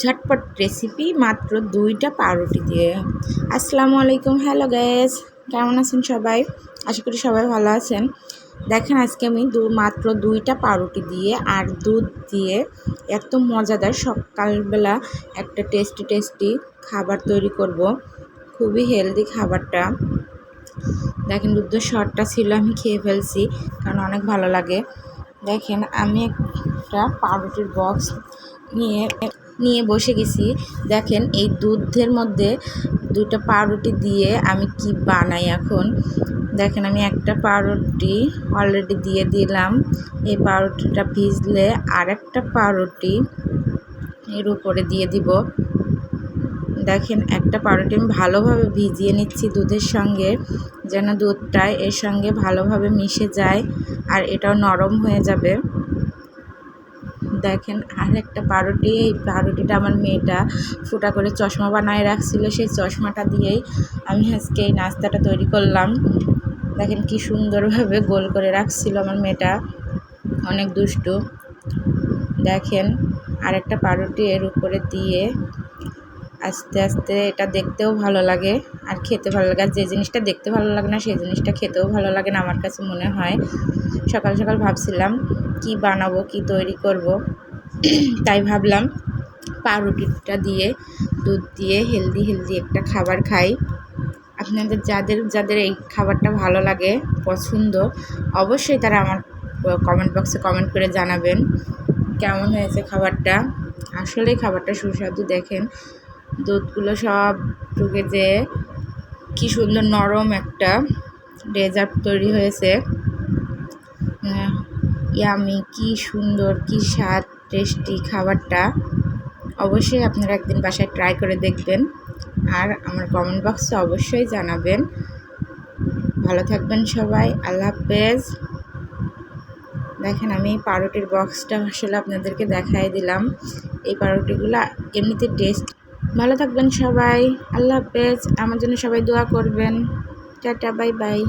ঝটপট রেসিপি মাত্র দুইটা পাউরুটি দিয়ে। আসসালামু আলাইকুম হ্যালো গ্যাস কেমন আছেন সবাই? আশা করি সবাই ভালো আছেন। দেখেন আজকে আমি দু মাত্র দুইটা পাউরুটি দিয়ে আর দুধ দিয়ে এত মজাদার সকালবেলা একটা টেস্টি টেস্টি খাবার তৈরি করব। খুবই হেলদি খাবারটা। দেখেন দুধের শরটা ছিল, আমি খেয়ে ফেলছি, কারণ অনেক ভালো লাগে। দেখেন আমি একটা পাউরুটির বক্স নিয়ে নিয়ে বসে গেছি। দেখেন, এই দুধের মধ্যে দুটো পাউরুটি দিয়ে আমি কি বানাই এখন। দেখেন, আমি একটা পাউরুটি অলরেডি দিয়ে দিলাম। এই পাউরুটিটা ভিজলে আর একটা পাউরুটি এর উপরে দিয়ে দিব। দেখেন, একটা পাউরুটি আমি ভালোভাবে ভিজিয়ে নিচ্ছি দুধের সঙ্গে, যেন দুধটা এর সঙ্গে ভালোভাবে মিশে যায় আর এটাও নরম হয়ে যাবে। দেখেন আর একটা পাউরুটি, এই পাউরুটিটা আমার মেয়েটা ফুটা করে চশমা বানায় রাখছিল, সেই চশমাটা দিয়েই আমি আজকে এই নাস্তাটা তৈরি করলাম। দেখেন কি সুন্দরভাবে গোল করে রাখছিল আমার মেয়েটা, অনেক দুষ্টু। দেখেন আর একটা পাউরুটি এর উপরে দিয়ে আস্তে আস্তে এটা দেখতেও ভালো লাগে, আর খেতে ভালো লাগে। আর যে জিনিসটা দেখতে ভালো লাগে না, সেই জিনিসটা খেতেও ভালো লাগে না, আমার কাছে মনে হয়। সকাল সকাল ভাবছিলাম কি বানাবো, কি তৈরি করব। তাই ভাবলাম পাউরুটিটা দিয়ে, দুধ দিয়ে, হেলদি হেলদি একটা খাবার খাই। আপনাদের যাদের যাদের এই খাবারটা ভালো লাগে, পছন্দ, অবশ্যই তারা আমার কমেন্ট বক্সে কমেন্ট করে জানাবেন কেমন হয়েছে খাবারটা। আসলেই খাবারটা সুস্বাদু, দেখেন দুধগুলো সব ঢুকে যে কী সুন্দর নরম একটা ডেজার্ট তৈরি হয়েছে। ইয়ামি কি সুন্দর, কি স্বাদ টেস্টি খাবারটা। অবশ্যই আপনারা একদিন বাসায় ট্রাই করে দেখবেন। আর আমার কমেন্ট বক্সে অবশ্যই জানাবেন। ভালো থাকবেন সবাই, আল্লাহ হাফেজ। দেখেন আমি পাউরুটির বক্সটা আসলে আপনাদেরকে দেখাই দিলাম। এই পাউরুটিগুলো এমনিতে টেস্ট ভালো থাকবেন সবাই, আল্লাহ হাফেজ। আমার জন্য সবাই দোয়া করবেন। Tata bye bye